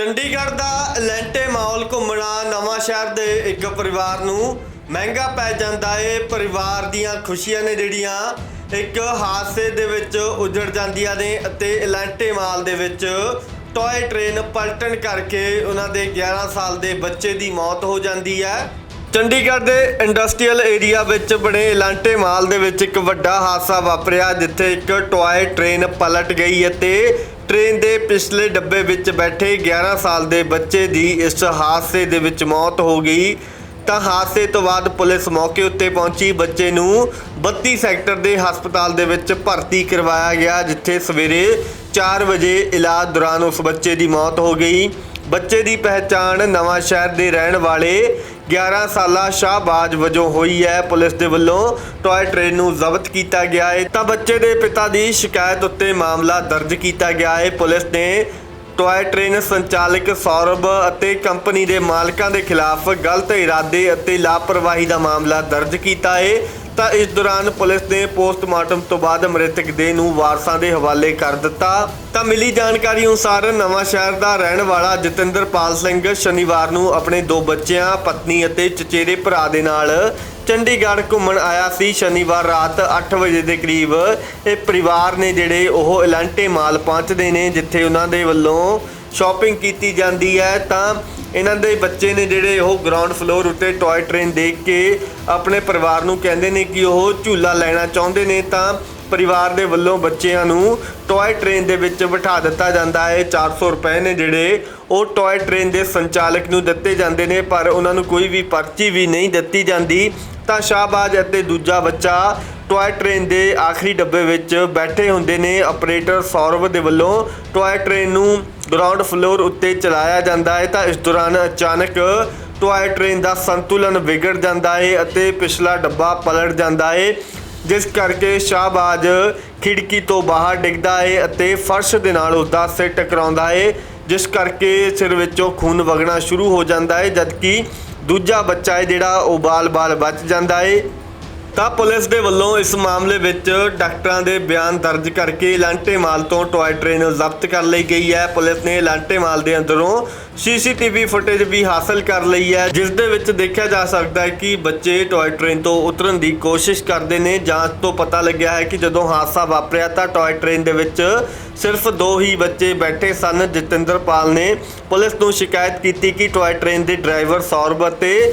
ਚੰਡੀਗੜ੍ਹ ਦਾ ਲੈਂਟੇ ਮਾਲ ਘੁੰਮਣਾ ਨਵਾਂ ਸ਼ਹਿਰ ਦੇ ਇੱਕ ਪਰਿਵਾਰ ਨੂੰ ਮਹਿੰਗਾ ਪੈ ਜਾਂਦਾ ਏ। ਪਰਿਵਾਰ ਦੀਆਂ ਖੁਸ਼ੀਆਂ ਨੇ ਜਿਹੜੀਆਂ ਇੱਕ ਹਾਦਸੇ ਦੇ ਵਿੱਚ ਉਜੜ ਜਾਂਦੀਆਂ ਨੇ ਅਤੇ ਲੈਂਟੇ ਮਾਲ ਦੇ ਵਿੱਚ ਟੋਏ ਟ੍ਰੇਨ ਪਲਟਣ ਕਰਕੇ ਉਹਨਾਂ ਦੇ 11 ਸਾਲ ਦੇ ਬੱਚੇ ਦੀ ਮੌਤ ਹੋ ਜਾਂਦੀ ਹੈ। ਚੰਡੀਗੜ੍ਹ ਦੇ ਇੰਡਸਟਰੀਅਲ ਏਰੀਆ ਵਿੱਚ ਬਣੇ ਇਲਾਂਟੇ ਮਾਲ ਦੇ ਵਿੱਚ ਇੱਕ ਵੱਡਾ ਹਾਦਸਾ ਵਾਪਰਿਆ, ਜਿੱਥੇ ਇੱਕ ਟੋਏ ਟ੍ਰੇਨ ਪਲਟ ਗਈ ਅਤੇ ਟ੍ਰੇਨ ਦੇ ਪਿਛਲੇ ਡੱਬੇ ਵਿੱਚ ਬੈਠੇ 11 ਸਾਲ ਦੇ ਬੱਚੇ ਦੀ ਇਸ ਹਾਦਸੇ ਦੇ ਵਿੱਚ ਮੌਤ ਹੋ ਗਈ। ਤਾਂ ਹਾਦਸੇ ਤੋਂ ਬਾਅਦ ਪੁਲਿਸ ਮੌਕੇ ਉੱਤੇ ਪਹੁੰਚੀ। ਬੱਚੇ ਨੂੰ 32 ਸੈਕਟਰ ਦੇ ਹਸਪਤਾਲ ਦੇ ਵਿੱਚ ਭਰਤੀ ਕਰਵਾਇਆ ਗਿਆ, ਜਿੱਥੇ ਸਵੇਰੇ 4 ਵਜੇ ਇਲਾਜ ਦੌਰਾਨ ਉਸ ਬੱਚੇ ਦੀ ਮੌਤ ਹੋ ਗਈ। ਬੱਚੇ ਦੀ ਪਹਿਚਾਣ ਨਵਾਂ ਸ਼ਹਿਰ ਦੇ ਰਹਿਣ ਵਾਲੇ 11 ਸਾਲਾ ਸ਼ਾਹਬਾਜ ਵਜੋਂ ਹੋਈ ਹੈ। ਪੁਲਿਸ ਦੇ ਵੱਲੋਂ ਟੋਏ ਟ੍ਰੇਨ ਨੂੰ ਜ਼ਬਤ ਕੀਤਾ ਗਿਆ ਹੈ। ਤਾਂ ਬੱਚੇ ਦੇ ਪਿਤਾ ਦੀ ਸ਼ਿਕਾਇਤ ਉੱਤੇ ਮਾਮਲਾ ਦਰਜ ਕੀਤਾ ਗਿਆ ਹੈ। ਪੁਲਿਸ ਨੇ ਟੋਏ ਟ੍ਰੇਨ ਸੰਚਾਲਕ ਸੌਰਭ ਅਤੇ ਕੰਪਨੀ ਦੇ ਮਾਲਕਾਂ ਦੇ ਖਿਲਾਫ ਗਲਤ ਇਰਾਦੇ ਅਤੇ ਲਾਪਰਵਾਹੀ ਦਾ ਮਾਮਲਾ ਦਰਜ ਕੀਤਾ ਹੈ। ਤਾਂ ਇਸ ਦੌਰਾਨ ਪੁਲਿਸ ਨੇ ਪੋਸਟਮਾਰਟਮ ਤੋਂ ਬਾਅਦ ਮ੍ਰਿਤਕ ਦੇਹ ਨੂੰ ਵਾਰਸਾਂ ਦੇ ਹਵਾਲੇ ਕਰ ਦਿੱਤਾ। ਤਾਂ ਮਿਲੀ ਜਾਣਕਾਰੀ ਅਨੁਸਾਰ ਨਵਾਂ ਸ਼ਹਿਰ ਦਾ ਰਹਿਣ ਵਾਲਾ ਜਤਿੰਦਰਪਾਲ ਸਿੰਘ ਸ਼ਨੀਵਾਰ ਨੂੰ ਆਪਣੇ ਦੋ ਬੱਚਿਆਂ, ਪਤਨੀ ਅਤੇ ਚਚੇਰੇ ਭਰਾ ਦੇ ਨਾਲ ਚੰਡੀਗੜ੍ਹ ਘੁੰਮਣ ਆਇਆ ਸੀ। ਸ਼ਨੀਵਾਰ ਰਾਤ 8 ਵਜੇ ਦੇ ਕਰੀਬ ਇਹ ਪਰਿਵਾਰ ਨੇ ਜਿਹੜੇ ਉਹ ਇਲਾਂਟੇ ਮਾਲ ਪਹੁੰਚਦੇ ਨੇ, ਜਿੱਥੇ ਉਹਨਾਂ ਦੇ ਵੱਲੋਂ ਸ਼ਾਪਿੰਗ ਕੀਤੀ ਜਾਂਦੀ ਹੈ। ਤਾਂ ਇਹਨਾਂ ਦੇ ਬੱਚੇ ਨੇ ਜਿਹੜੇ ਉਹ ਗਰਾਊਂਡ ਫਲੋਰ ਉੱਤੇ ਟੌਏ ਟ੍ਰੇਨ ਦੇਖ ਕੇ ਆਪਣੇ ਪਰਿਵਾਰ ਨੂੰ ਕਹਿੰਦੇ ਨੇ ਕਿ ਉਹ ਝੂਲਾ ਲੈਣਾ ਚਾਹੁੰਦੇ ਨੇ ਤਾਂ ਪਰਿਵਾਰ ਦੇ ਵੱਲੋਂ ਬੱਚਿਆਂ ਨੂੰ ਟੌਏ ਟ੍ਰੇਨ ਦੇ ਵਿੱਚ ਬਿਠਾ ਦਿੱਤਾ ਜਾਂਦਾ ਹੈ। 400 ਰੁਪਏ ਨੇ ਜਿਹੜੇ ਉਹ ਟੌਏ ਟ੍ਰੇਨ ਦੇ ਸੰਚਾਲਕ ਨੂੰ ਦਿੱਤੇ ਜਾਂਦੇ ਨੇ, ਪਰ ਉਹਨਾਂ ਨੂੰ ਕੋਈ ਵੀ ਪਰਚੀ ਵੀ ਨਹੀਂ ਦਿੱਤੀ ਜਾਂਦੀ। ਤਾਂ ਸ਼ਾਹਬਾਜ਼ ਅਤੇ ਦੂਜਾ ਬੱਚਾ ਟੌਏ ਟ੍ਰੇਨ ਦੇ ਆਖਰੀ ਡੱਬੇ ਵਿੱਚ ਬੈਠੇ ਹੁੰਦੇ ਨੇ ਆਪਰੇਟਰ ਸੌਰਵ ਦੇ ਵੱਲੋਂ। ਟੌਏ ਟ੍ਰੇਨ ਨੂੰ ਗਰਾਊਂਡ ਫਲੋਰ ਉੱਤੇ ਚਲਾਇਆ ਜਾਂਦਾ ਹੈ ਤਾਂ ਇਸ ਦੌਰਾਨ ਅਚਾਨਕ ਟੌਏ ਟ੍ਰੇਨ ਦਾ ਸੰਤੁਲਨ ਵਿਗੜ ਜਾਂਦਾ ਹੈ ਅਤੇ ਪਿਛਲਾ ਡੱਬਾ ਪਲਟ ਜਾਂਦਾ ਹੈ, ਜਿਸ ਕਰਕੇ ਸ਼ਾਹਬਾਜ਼ ਖਿੜਕੀ ਤੋਂ ਬਾਹਰ ਡਿੱਗਦਾ ਹੈ ਅਤੇ ਫਰਸ਼ ਦੇ ਨਾਲ ਉਸਦਾ ਸਿਰ ਟਕਰਾਉਂਦਾ ਹੈ, ਜਿਸ ਕਰਕੇ ਸਿਰ ਵਿੱਚੋਂ ਖੂਨ ਵਗਣਾ ਸ਼ੁਰੂ ਹੋ ਜਾਂਦਾ ਹੈ, ਜਦਕਿ ਦੂਜਾ ਬੱਚਾ ਹੈ ਜਿਹੜਾ ਉਹ ਬਾਲ-ਬਾਲ ਬਚ ਜਾਂਦਾ ਹੈ। ਤਾਂ ਪੁਲਿਸ ਦੇ ਵੱਲੋਂ ਇਸ ਮਾਮਲੇ ਵਿੱਚ ਡਾਕਟਰਾਂ ਦੇ ਬਿਆਨ ਦਰਜ ਕਰਕੇ ਲਾਂਟੇ ਮਾਲ ਤੋਂ ਟੌਏ ਟ੍ਰੇਨ ਜ਼ਬਤ ਕਰ ਲਈ ਗਈ ਹੈ। ਪੁਲਿਸ ਨੇ ਲਾਂਟੇ ਮਾਲ ਦੇ ਅੰਦਰੋਂ ਸੀਸੀਟੀਵੀ ਫੁਟੇਜ ਵੀ ਹਾਸਲ ਕਰ ਲਈ ਹੈ, ਜਿਸ ਦੇ ਵਿੱਚ ਦੇਖਿਆ ਜਾ ਸਕਦਾ ਹੈ ਕਿ ਬੱਚੇ ਟੌਏ ਟ੍ਰੇਨ ਤੋਂ ਉਤਰਨ ਦੀ ਕੋਸ਼ਿਸ਼ ਕਰਦੇ ਨੇ। ਜਾਂਚ ਤੋਂ ਪਤਾ ਲੱਗਿਆ ਹੈ ਕਿ ਜਦੋਂ ਹਾਦਸਾ ਵਾਪਰਿਆ ਤਾਂ ਟੌਏ ਟ੍ਰੇਨ ਦੇ ਵਿੱਚ ਸਿਰਫ ਦੋ ਹੀ ਬੱਚੇ ਬੈਠੇ ਸਨ। ਜਤਿੰਦਰਪਾਲ ਨੇ ਪੁਲਿਸ ਨੂੰ ਸ਼ਿਕਾਇਤ ਕੀਤੀ ਕਿ ਟੋਏ ਟ੍ਰੇਨ ਦੇ ਡਰਾਈਵਰ ਸੌਰਵ ਅਤੇ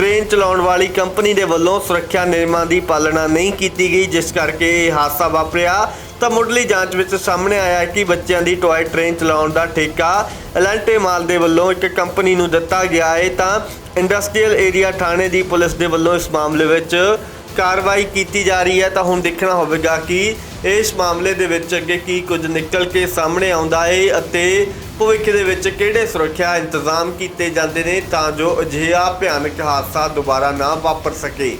ਟ੍ਰੇਨ ਚਲਾਉਣ ਵਾਲੀ ਕੰਪਨੀ ਦੇ ਵੱਲੋਂ ਸੁਰੱਖਿਆ ਨਿਯਮਾਂ ਦੀ ਪਾਲਣਾ ਨਹੀਂ ਕੀਤੀ ਗਈ, ਜਿਸ ਕਰਕੇ ਇਹ ਹਾਦਸਾ ਵਾਪਰਿਆ। ਤਾਂ ਮੁੱਢਲੀ ਜਾਂਚ ਵਿੱਚ ਸਾਹਮਣੇ ਆਇਆ ਕਿ ਬੱਚਿਆਂ ਦੀ ਟੌਏ ਟ੍ਰੇਨ ਚਲਾਉਣ ਦਾ ਠੇਕਾ ਐਲੈਂਟੇ ਮਾਲ ਦੇ ਵੱਲੋਂ ਇੱਕ ਕੰਪਨੀ ਨੂੰ ਦਿੱਤਾ ਗਿਆ ਹੈ। ਤਾਂ ਇੰਡਸਟਰੀਅਲ ਏਰੀਆ ਥਾਣੇ ਦੀ ਪੁਲਿਸ ਦੇ ਵੱਲੋਂ ਇਸ ਮਾਮਲੇ ਵਿੱਚ ਕਾਰਵਾਈ ਕੀਤੀ ਜਾ ਰਹੀ ਹੈ, ਤਾਂ ਹੁਣ ਦੇਖਣਾ ਹੋਵੇਗਾ ਕਿ ਇਸ ਮਾਮਲੇ ਦੇ ਵਿੱਚ ਅੱਗੇ ਕੀ ਕੁਝ ਨਿਕਲ ਕੇ ਸਾਹਮਣੇ ਆਉਂਦਾ ਹੈ ਅਤੇ ਭਵਿੱਖ ਦੇ ਵਿੱਚ ਕਿਹੜੇ ਸੁਰੱਖਿਆ ਇੰਤਜ਼ਾਮ ਕੀਤੇ ਜਾਂਦੇ ਨੇ ਤਾਂ ਜੋ ਅਜਿਹਾ ਭਿਆਨਕ ਹਾਦਸਾ ਦੁਬਾਰਾ ਨਾ ਵਾਪਰ ਸਕੇ।